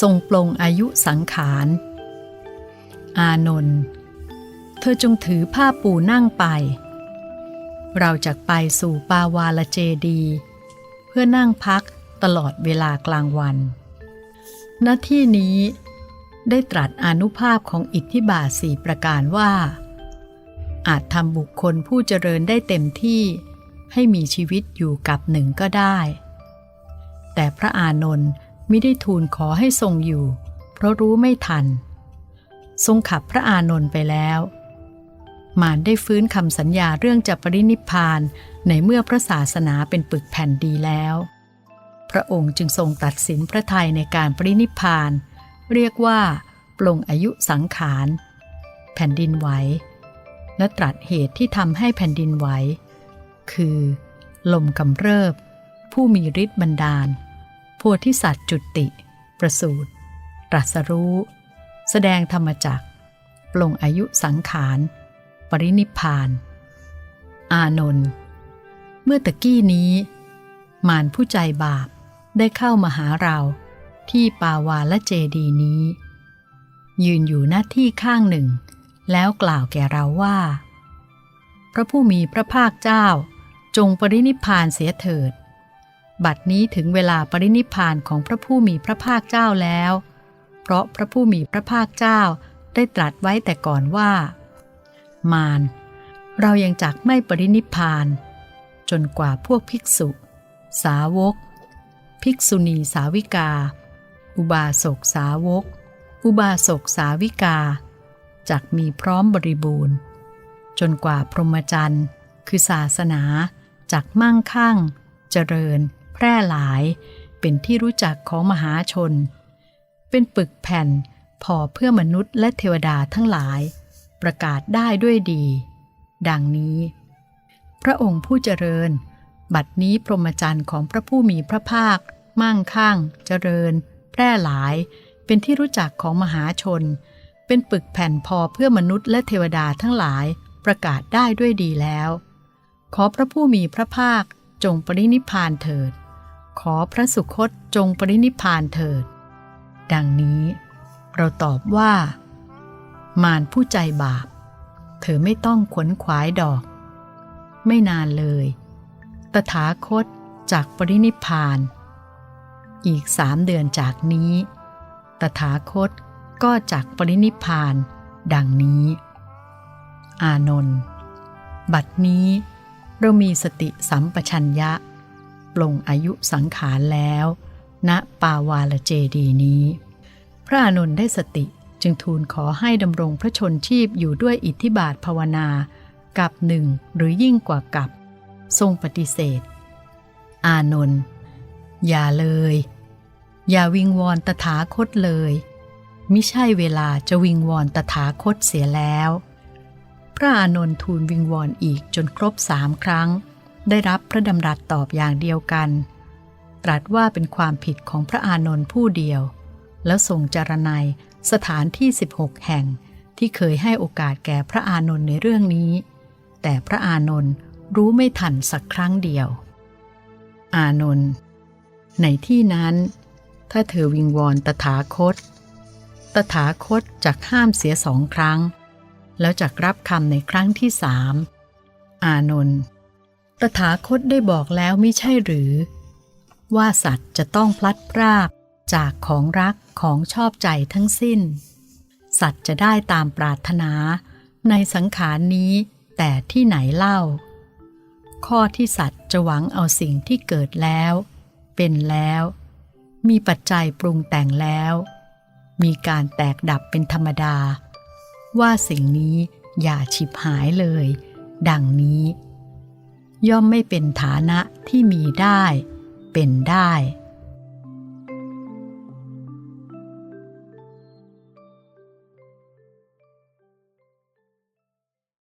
ทรงปลงอายุสังขาร อานนท์เธอจงถือผ้าปูนั่งไป เราจะไปสู่ปาวาลเจดี เพื่อนั่งพักตลอดเวลากลางวันหน้าที่นี้ได้ตรัสอนุภาพของอิทธิบาทสี่ประการว่า อาจทำบุคคลผู้เจริญได้เต็มที่ให้มีชีวิตอยู่กับหนึ่งก็ได้ แต่พระอานนท์ ไม่ได้ทูลขอให้ทรงอยู่ เพราะรู้ไม่ทัน ทรงขับพระอานนท์ไปแล้ว มารได้ฟื้นคำสัญญาเรื่องจะปรินิพพานในเมื่อพระศาสนาเป็นปึกแผ่นดีแล้ว พระองค์จึงทรงตัดสินพระทัยในการปรินิพพาน เรียกว่าปลงอายุสังขาร แผ่นดินไหว และตรัสเหตุที่ทำให้แผ่นดินไหว คือ ลมกำเริบ ผู้มีฤทธิ์บันดาล โพธิสัตว์จุติ ประสูตรตรัสรู้ แสดงธรรมจักรปลงอายุสังขาร ปรินิพาน อานนท์เมื่อตะกี้นี้ มารผู้ใจบาปได้เข้ามาหาเราที่ปาวาละเจดีนี้ ยืนอยู่หน้าที่ข้างหนึ่ง แล้วกล่าวแก่เราว่า พระผู้มีพระภาคเจ้าจงปรินิพานเสียเถิด บัดนี้ถึงเวลาปรินิพานของพระผู้มีพระภาคเจ้าแล้ว เพราะพระผู้มีพระภาคเจ้าได้ตรัสไว้แต่ก่อนว่า มารเรายังจักไม่ปรินิพาน จนกว่าพวกภิกษุ สาวก ภิกษุณีสาวิกา อุบาสกสาวก อุบาสกสาวิกาจักมีพร้อมบริบูรณ์ จนกว่าพรหมจรรย์ คือศาสนาจักมั่งคั่ง เจริญ พร่หลาย เป็นที่รู้จักของมหาชน เป็นปึกแผ่นพอเพื่อมนุษย์และเทวดาทั้งหลาย ประกาศได้ด้วยดี ดังนี้ พระองค์ผู้เจริญ บัดนี้พรหมจรรย์ของพระผู้มีพระภาค มั่งคั่ง เจริญ แพร่หลาย เป็นที่รู้จักของมหาชน เป็นปึกแผ่นพอเพื่อมนุษย์และเทวดาทั้งหลายประกาศได้ด้วยดีแล้ว ขอพระผู้มีพระภาคจงปรินิพพานเถิด ขอพระสุคตจงปรินิพานเถิด ดังนี้เราตอบว่า มารผู้ใจบาป เธอไม่ต้องขวนขวายดอก ไม่นานเลย ตถาคตจากปรินิพาน อีกสามเดือนจากนี้ ตถาคตก็จากปรินิพาน ดังนี้ อานนท์บัดนี้เรามีสติสัมปชัญญะ ลงอายุสังขารแล้ว ณปาวาลเจดีนี้ พระอานนได้สติจึงทูลขอให้ดำรงพระชนชีพอยู่ด้วยอิทธิบาทภาวนากับหนึ่งหรือยิ่งกว่ากับ ทรงปฏิเสธ อานนท์อย่าเลย อย่าวิงวอนตถาคตเลยมิใช่เวลาจะวิงวอนตถาคตเสียแล้ว พระอานนท์ทูลวิงวอนอีกจนครบสามครั้ง ได้รับพระดำรัสตอบอย่างเดียวกัน ตรัสว่าเป็นความผิดของพระอานนท์ผู้เดียว แล้วทรงจารณัยสถานที่ 16 แห่งที่เคยให้โอกาสแก่พระอานนท์ในเรื่องนี้ แต่พระอานนท์รู้ไม่ทันสักครั้งเดียว อานนท์ในที่นั้น ถ้าเธอวิงวอนตถาคต ตถาคตจักห้ามเสียสองครั้ง แล้วจักรับคำในครั้งที่สาม อานนท์ ตถาคตได้บอกแล้วไม่ใช่หรือ ว่าสัตว์จะต้องพลัดพรากจากของรักของชอบใจทั้งสิ้น สัตว์จะได้ตามปรารถนาในสังขารนี้แต่ที่ไหนเล่า ข้อที่สัตว์จะหวังเอาสิ่งที่เกิดแล้ว เป็นแล้ว มีปัจจัยปรุงแต่งแล้ว มีการแตกดับเป็นธรรมดา ว่าสิ่งนี้อย่าฉิบหายเลย ดังนี้ ย่อมไม่เป็นฐานะที่มีได้ เป็นได้